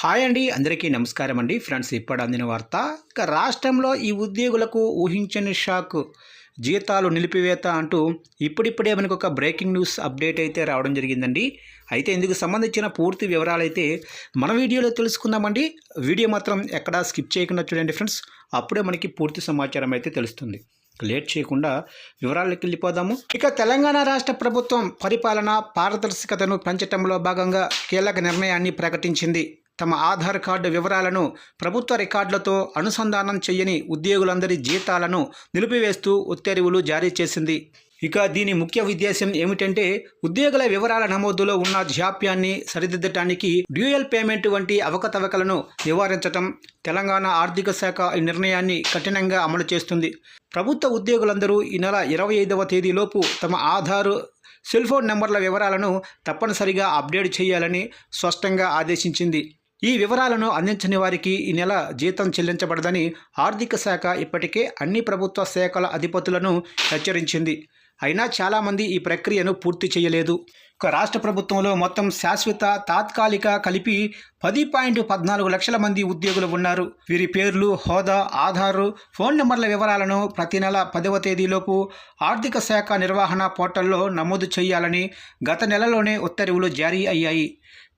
Hi అండి అందరికీ నమస్కారం అండి. ఫ్రెండ్స్ ఇప్పుడు అందిన వార్త. ఇక రాష్ట్రంలో ఈ ఉద్యోగులకు ఊహించని షాక్. జీతాలు నిలిపివేత అంటూ ఇప్పుడిప్పుడే మనకు ఒక బ్రేకింగ్ న్యూస్ అప్డేట్ అయితే రావడం జరిగిందండి. అయితే ఇందుకు సంబంధించిన పూర్తి వివరాలు అయితే మన వీడియోలో తెలుసుకుందామండి. వీడియో మాత్రం ఎక్కడా స్కిప్ చేయకుండా చూడండి ఫ్రెండ్స్. అప్పుడే మనకి పూర్తి సమాచారం అయితే తెలుస్తుంది. లేట్ చేయకుండా వివరాల్లోకి వెళ్ళిపోదాము. ఇక తెలంగాణ రాష్ట్ర ప్రభుత్వం పరిపాలన పారదర్శకతను పెంచడంలో భాగంగా కీలక నిర్ణయాన్ని ప్రకటించింది. తమ ఆధార్ కార్డు వివరాలను ప్రభుత్వ రికార్డులతో అనుసంధానం చేయని ఉద్యోగులందరి జీతాలను నిలిపివేస్తూ ఉత్తర్వులు జారీ చేసింది. ఇక దీని ముఖ్య ఉద్దేశం ఏమిటంటే ఉద్యోగుల వివరాల నమోదులో ఉన్న జాప్యాన్ని సరిదిద్దటానికి డ్యూయల్ పేమెంట్ వంటి అవకతవకలను నివారించటం తెలంగాణ ఆర్థిక శాఖ ఈ నిర్ణయాన్ని కఠినంగా అమలు చేస్తుంది. ప్రభుత్వ ఉద్యోగులందరూ ఈ నెల ఇరవై ఐదవ తేదీలోపు తమ ఆధారు సెల్ ఫోన్ నెంబర్ల వివరాలను తప్పనిసరిగా అప్డేట్ చేయాలని స్పష్టంగా ఆదేశించింది. ఈ వివరాలను అందించని వారికి ఈ నెల జీతం చెల్లించబడదని ఆర్థిక శాఖ ఇప్పటికే అన్ని ప్రభుత్వ శాఖల అధిపతులను హెచ్చరించింది. అయినా చాలామంది ఈ ప్రక్రియను పూర్తి చేయలేదు. ఒక రాష్ట్ర ప్రభుత్వంలో మొత్తం శాశ్వత తాత్కాలిక కలిపి పది పాయింట్ పద్నాలుగు లక్షల మంది ఉద్యోగులు ఉన్నారు. వీరి పేర్లు హోదా ఆధారు ఫోన్ నెంబర్ల వివరాలను ప్రతి నెల పదవ తేదీలోపు ఆర్థిక శాఖ నిర్వహణ పోర్టల్లో నమోదు చేయాలని గత నెలలోనే ఉత్తర్వులు జారీ అయ్యాయి.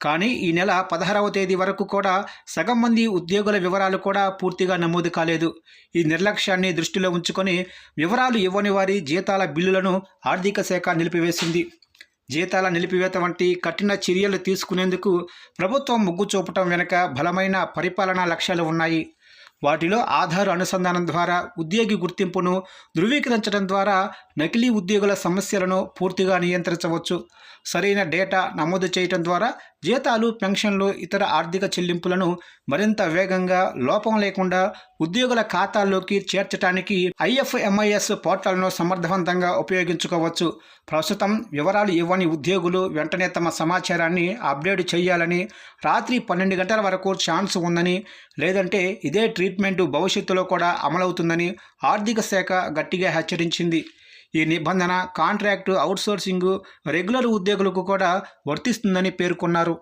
కానీ ఈ నెల పదహారవ తేదీ వరకు కూడా సగం మంది ఉద్యోగుల వివరాలు కూడా పూర్తిగా నమోదు కాలేదు. ఈ నిర్లక్ష్యాన్ని దృష్టిలో ఉంచుకొని వివరాలు ఇవ్వని వారి జీతాల బిల్లులను ఆర్థిక శాఖ నిలిపివేసింది. జీతాల నిలిపివేత వంటి కఠిన చర్యలు తీసుకునేందుకు ప్రభుత్వం మొగ్గు చూపటం వెనుక బలమైన పరిపాలనా లక్ష్యాలు ఉన్నాయి. వాటిలో ఆధార్ అనుసంధానం ద్వారా ఉద్యోగి గుర్తింపును ధృవీకరించడం ద్వారా నకిలీ ఉద్యోగుల సమస్యలను పూర్తిగా నియంత్రించవచ్చు. సరైన డేటా నమోదు చేయటం ద్వారా జీతాలు పెన్షన్లు ఇతర ఆర్థిక చెల్లింపులను మరింత వేగంగా లోపం లేకుండా ఉద్యోగుల ఖాతాల్లోకి చేర్చడానికి ఐఎఫ్ఎంఐఎస్ పోర్టల్ను సమర్థవంతంగా ఉపయోగించుకోవచ్చు. ప్రస్తుతం వివరాలు ఇవ్వని ఉద్యోగులు వెంటనే తమ సమాచారాన్ని అప్డేట్ చేయాలని రాత్రి పన్నెండు గంటల వరకు ఛాన్స్ ఉందని లేదంటే ఇదే ట్రీట్మెంట్ భవిష్యత్తులో కూడా అమలవుతుందని ఆర్థిక శాఖ గట్టిగా హెచ్చరించింది. ఈ నిబంధన కాంట్రాక్టు అవుట్సోర్సింగ్ రెగ్యులర్ ఉద్యోగులకు కూడా వర్తిస్తుందని పేర్కొన్నారు.